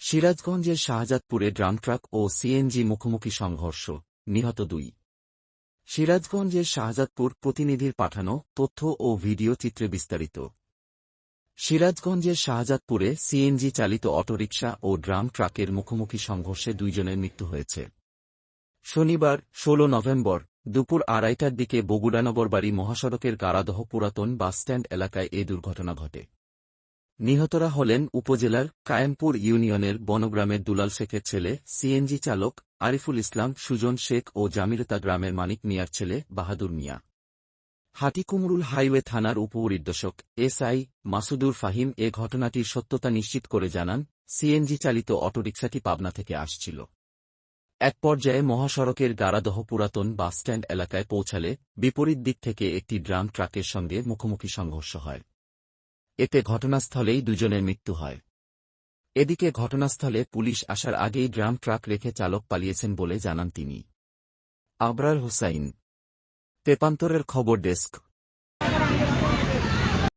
সিরাজগঞ্জের শাহজাদপুরে drum truck ও সিএনজি মুখোমুখি সংঘর্ষ, নিহত দুই। সিরাজগঞ্জের শাহজাদপুর প্রতিনিধির পাঠানো তথ্য ও ভিডিও চিত্রে বিস্তারিত। সিরাজগঞ্জের শাহজাদপুরে সিএনজি চালিত অটোরিকশা ও ড্রাম ট্রাকের মুখোমুখি সংঘর্ষে দুইজনের মৃত্যু হয়েছে। শনিবার ১৬ নভেম্বর, দুপুর আড়াইটার দিকে বগুড়ানগর বাড়ি মহাসড়কের গারাদহ পুরাতন বাসস্ট্যান্ড এলাকায় এ দুর্ঘটনা ঘটে। নিহতরা হলেন উপজেলার কায়েমপুর ইউনিয়নের বনগ্রামের দুলাল শেখের ছেলে, সিএনজি চালক আরিফুল ইসলাম, সুজন শেখ ও জামিরতা গ্রামের মানিক মিয়ার ছেলে, বাহাদুর মিয়া। হাটিকুমরুল হাইওয়ে থানার উপপরিদর্শক এসআই মাসুদুর ফাহিম এ ঘটনাটির সত্যতা নিশ্চিত করে জানান, সিএনজি চালিত অটোরিকশাটি পাবনা থেকে আসছিল। এক পর্যায়ে মহাসড়কের গারাদহ পুরাতন বাসস্ট্যান্ড এলাকায় পৌঁছালে বিপরীত দিক থেকে একটি ড্রাম ট্রাকের সঙ্গে মুখোমুখি সংঘর্ষ হয়। এতে ঘটনাস্থলেই দুজনের মৃত্যু হয়। এদিকে ঘটনাস্থলে পুলিশ আসার আগেই ড্রাম ট্রাক রেখে চালক পালিয়েছেন বলে জানান তিনি। আবরার হুসাইন, তেপান্তরের খবর ডেস্ক।